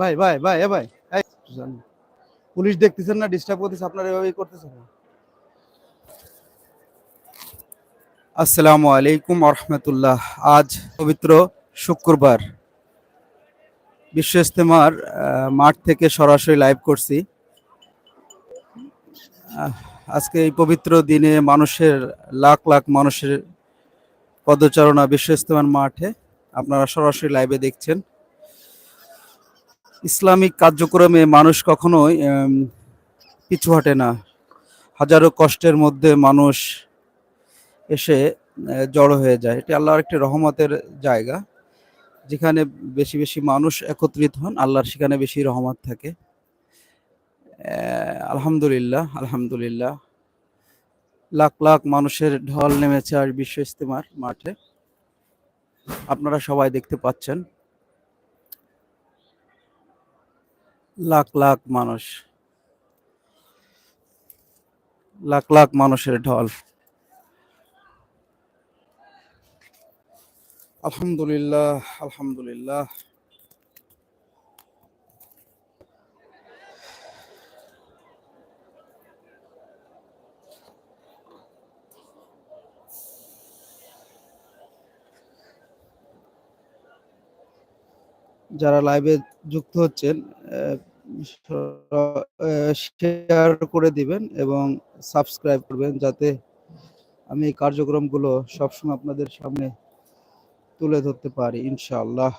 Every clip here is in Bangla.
ভাই ভাই ভাই, এ ভাই পুলিশ দেখতেছেন না ডিস্টার্ব করতেছে, আপনারা এভাবেই করতেছেন? আসসালামু আলাইকুম রহমতুল্লাহ আজ পবিত্র শুক্রবার। বিশ্ব ইস্তেমার মাঠ থেকে সরাসরি লাইভ করছি। আজকে এই পবিত্র দিনে মানুষের, লাখ লাখ মানুষের পদচারণা বিশ্ব ইস্তেমার মাঠে। আপনারা সরাসরি লাইভে দেখছেন। ইসলামিক কার্যক্রমে মানুষ কখনোই পিছু হটে না। হাজারো কষ্টের মধ্যে মানুষ এসে জড়ো হয়ে যায়। এটি আল্লাহর একটি রহমতের জায়গা। যেখানে বেশি বেশি মানুষ একত্রিত হন, আল্লাহর সেখানে বেশি রহমত থাকে। আলহামদুলিল্লাহ আলহামদুলিল্লাহ। লাখ লাখ মানুষের ঢল নেমেছে আর বিশ্ব ইস্তেমার মাঠে। আপনারা সবাই দেখতে পাচ্ছেন। লাখ লাখ মানুষ। লাখ লাখ মানুষের ঢল। আলহামদুলিল্লাহ আলহামদুলিল্লাহ। যারা লাইভে যুক্ত হচ্ছেন শেয়ার করে দিবেন এবং সাবস্ক্রাইব করবেন যাতে আমি এই কার্যক্রমগুলো সবসময় আপনাদের সামনে তুলে ধরতে পারি, ইনশাআল্লাহ।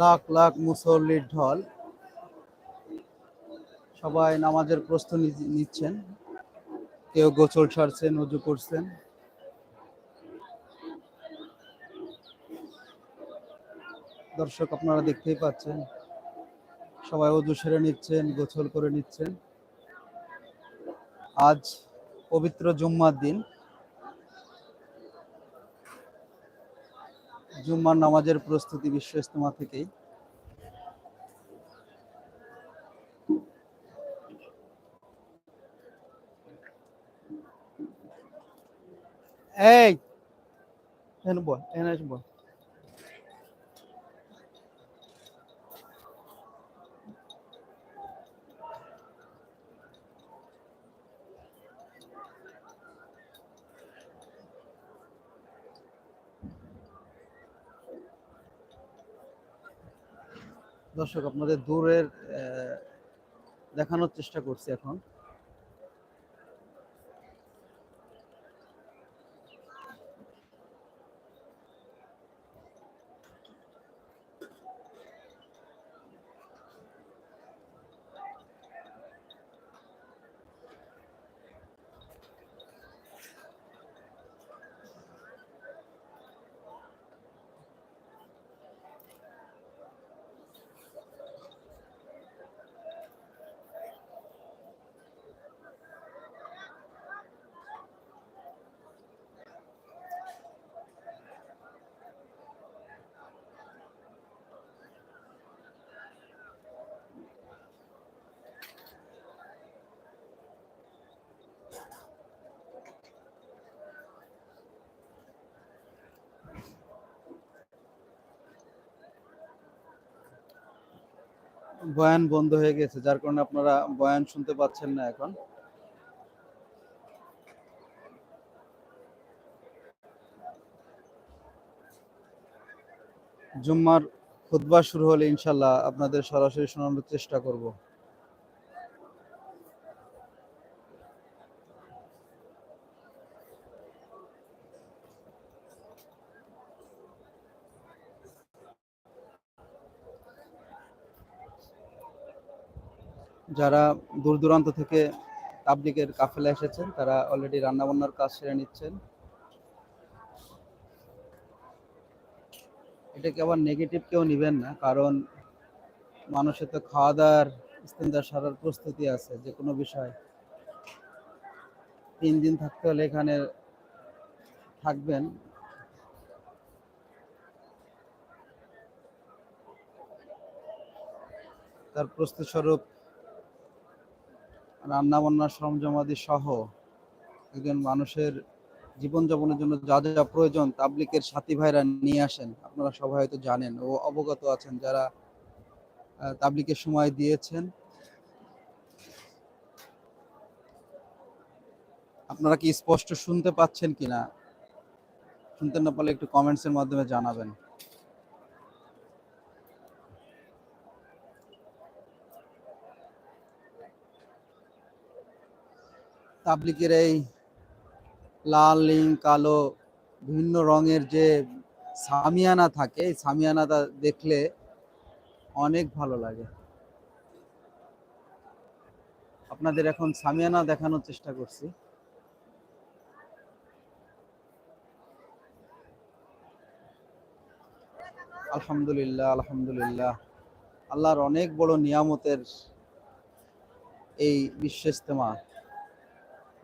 লাখ লাখ মুসল্লির ঢল। সবাই নামাজের প্রস্তুতি নিচ্ছেন। কেউ গোসল সারছেন, উজু করছেন। দর্শক আপনারা দেখতেই পাচ্ছেন, সবাই উজু সেরে নিচ্ছেন, গোসল করে নিচ্ছেন। আজ পবিত্র জুম্মার দিন। জুম্মার নামাজের প্রস্তুতি বিশ্ব ইস্তেমা থেকেই। এই এখানে বল এখানে বল। দর্শক আপনাদের দূরের দেখানোর চেষ্টা করছি এখন। বয়ান বন্ধ হয়ে গেছে, যার কারণে আপনারা বয়ান শুনতে পাচ্ছেন না এখন। জুম্মার খুদ্া শুরু হলে ইনশাল্লাহ আপনাদের সরাসরি শোনানোর চেষ্টা করব। যারা দূর দূরান্ত থেকে তাবলিকের কাফেলা এসেছেন, তারা অলরেডি রান্নাবান্নার কাজ সেরে নিচ্ছেন। এটাকে আবার নেগেটিভ কেউ নেবেন না, কারণ মানুষের তো খাওয়া দাওয়ার ইস্তেঞ্জার সারার প্রস্তুতি আছে যে কোনো বিষয়। তিন দিন থাকতে হলে এখানে থাকবেন। তার প্রস্তুত স্বরূপ রান্না বান্নার সরঞ্জামাদি সহ একজন মানুষের জীবনযাপনের জন্য যা যা প্রয়োজন তাবলিকের সাথী ভাইরা নিয়ে আসেন, আপনারা সবাই হয়তো জানেন ও অবগত আছেন যারা তাবলিকের সময় দিয়েছেন। আপনারা কি স্পষ্ট শুনতে পাচ্ছেন কিনা? শুনতে না পারলে একটু কমেন্টসের মাধ্যমে জানাবেন। তাবলিকের এই লাল, নীল, কালো বিভিন্ন রঙের যে সামিয়ানা থাকে, এই সামিয়ানাটা দেখলে অনেক ভালো লাগে। আপনাদের এখন সামিয়ানা দেখানোর চেষ্টা করছি। আলহামদুলিল্লাহ আলহামদুলিল্লাহ। আল্লাহর অনেক বড় নিয়ামতের এই বিশ্ব ইস্তেমা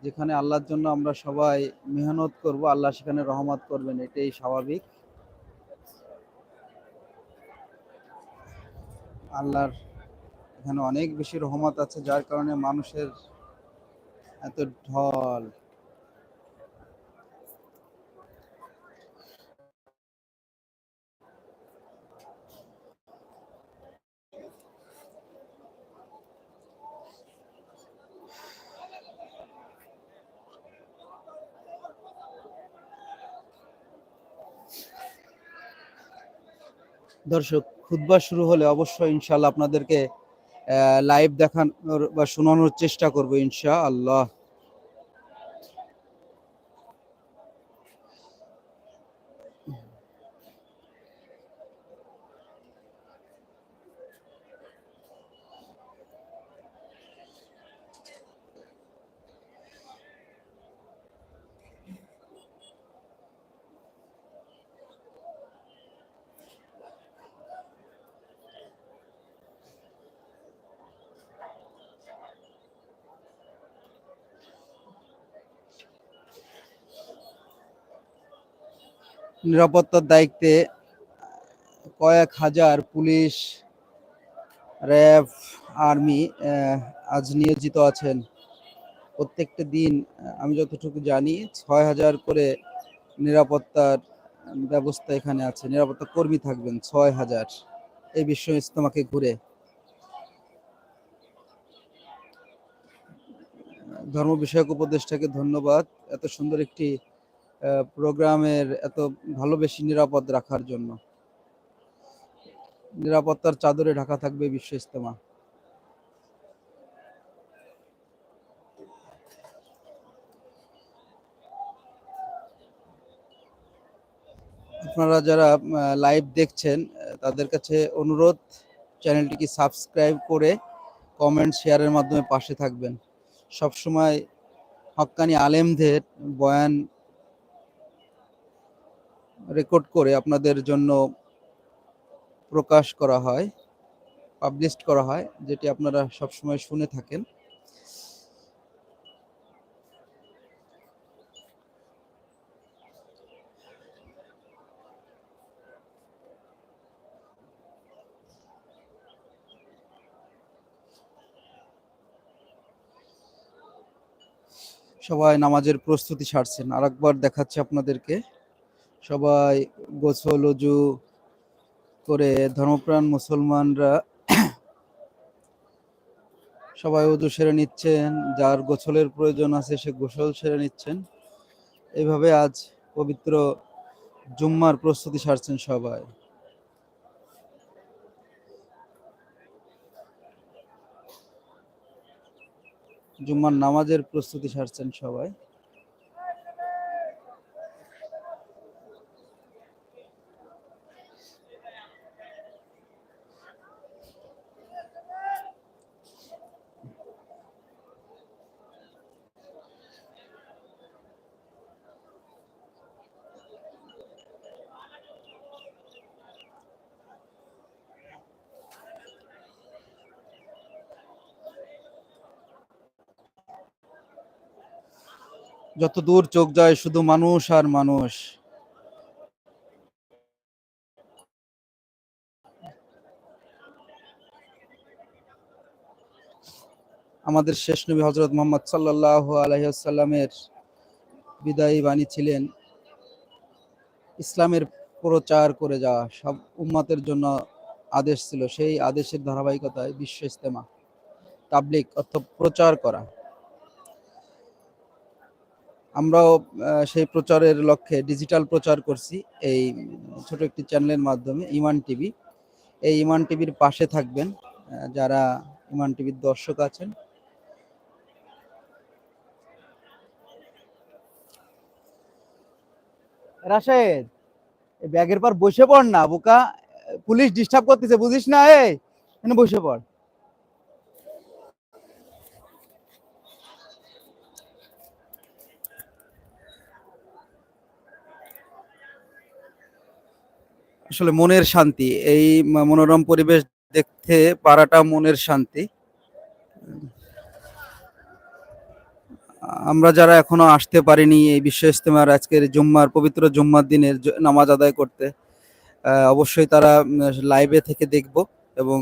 যেখানে আল্লাহর জন্য আমরা সবাই মেহনত করব, আল্লাহ সেখানে রহমত করবেন, এটাই স্বাভাবিক। আল্লাহর এখানে অনেক বেশি রহমত আছে, যার কারণে মানুষের এত ঢল। দর্শক খুদবা শুরু হলে অবশ্যই ইনশাআল্লাহ আপনাদেরকে লাইভ দেখানোর বা শোনানোর চেষ্টা করব ইনশা আল্লাহ নিরাপত্তার দায়িত্বে কয়েক হাজার পুলিশ, র্যাব, আর্মি আজ নিয়োজিত আছেন। প্রত্যেকটা দিন আমি যতটুকু জানি, ছয় হাজার করে নিরাপত্তার ব্যবস্থা এখানে আছে। নিরাপত্তা কর্মী থাকবেন ছয় হাজার। এই বিশ্ব ইস্তমাকে ঘুরে। ধর্ম বিষয়ক উপদেষ্টাকে ধন্যবাদ। এত সুন্দর একটি প্রোগ্রামের এত ভালো বেশি নিরাপদ রাখার জন্য। নিরাপত্তার চাদরে ঢাকা থাকবে বিশ্ব ইস্তেমা আপনারা যারা লাইভ দেখছেন তাদের কাছে অনুরোধ, চ্যানেলটিকে সাবস্ক্রাইব করে কমেন্ট শেয়ারের মাধ্যমে পাশে থাকবেন। সব সময় হক্কানি আলেমদের বয়ান রেকর্ড করে আপনাদের জন্য প্রকাশ করা হয় পাবলিশ করা হয়, যেটি আপনারা সবসময় শুনে থাকেন। সবাই নামাজের প্রস্তুতি সারছেন। আরেকবার দেখাচ্ছি আপনাদেরকে। সবাই গোসল অজু করে ধর্মপ্রাণ মুসলমানরা সবাই অজু সেরে নিচ্ছেন। যার গোসলের প্রয়োজন আছে, সে গোসল সেরে নিচ্ছেন। এইভাবে আজ পবিত্র জুম্মার প্রস্তুতি সারছেন সবাই। জুম্মার নামাজের প্রস্তুতি সারছেন সবাই। যত দূর চোখ যায় শুধু মানুষ আর মানুষ। আমাদের শেষ নবী হজরত মোহাম্মদ সাল্লাহ আলহিসাল্লামের বিদায়ী বাণী ছিলেন, ইসলামের প্রচার করে যাওয়া। সব উম্মাতের জন্য আদেশ ছিল, সেই আদেশের ধারাবাহিকতায় বিশ্ব ইস্তেমা তাবলিক অর্থ প্রচার করা। আমরাও সেই প্রচারের লক্ষ্যে ডিজিটাল প্রচার করছি এই ছোট একটি চ্যানেলের মাধ্যমে ইমান টিভি এই ইমান টিভির পাশে থাকবেন যারা ইমান টিভির দর্শক আছেন। রাশেদ ব্যাগের পর বসে পড় না, বোকা। পুলিশ ডিস্টার্ব করতেছে, বুঝিস না, এই। বসে পড়। আসলে মনের শান্তি, এই মনোরম পরিবেশ দেখতে পারাটা মনের শান্তি। আমরা যারা এখনও আসতে পারিনি এই বিশ্ব ইস্তেমার আজকের জুম্মার, পবিত্র জুম্মার দিনের নামাজ আদায় করতে অবশ্যই তারা লাইভে থেকে দেখব এবং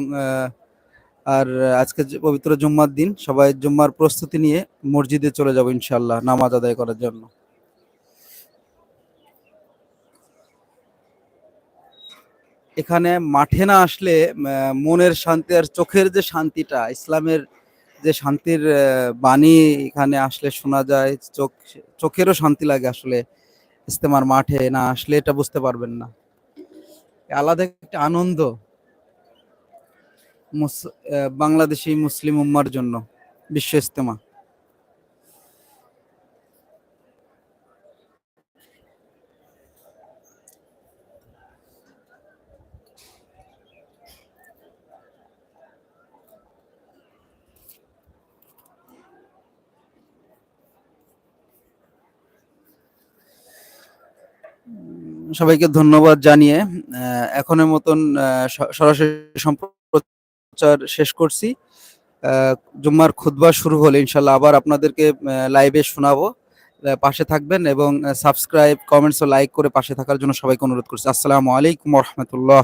আর আজকে পবিত্র জুম্মার দিন, সবাই জুম্মার প্রস্তুতি নিয়ে মসজিদে চলে যাব ইনশাল্লাহ নামাজ আদায় করার জন্য। এখানে মাঠে না আসলে মনের শান্তি আর চোখের যে শান্তিটা, ইসলামের যে শান্তির বাণী এখানে আসলে শোনা যায়, চোখ, চোখেরও শান্তি লাগে আসলে ইস্তেমার মাঠে না আসলে এটা বুঝতে পারবেন না। আলাদা একটা আনন্দ বাংলাদেশি মুসলিম উম্মার জন্য বিশ্ব ইস্তেমা। সবাইকে ধন্যবাদ জানিয়ে এখনের মতন সরাসরি সম্প্রচার শেষ করছি। জুম্মার খুদবা শুরু হলে ইনশাল্লাহ আবার আপনাদেরকে লাইভে শোনাবো। পাশে থাকবেন এবং সাবস্ক্রাইব কমেন্টস ও লাইক করে পাশে থাকার জন্য সবাইকে অনুরোধ করছি। আসসালামু আলাইকুম রহমতুল্লাহ।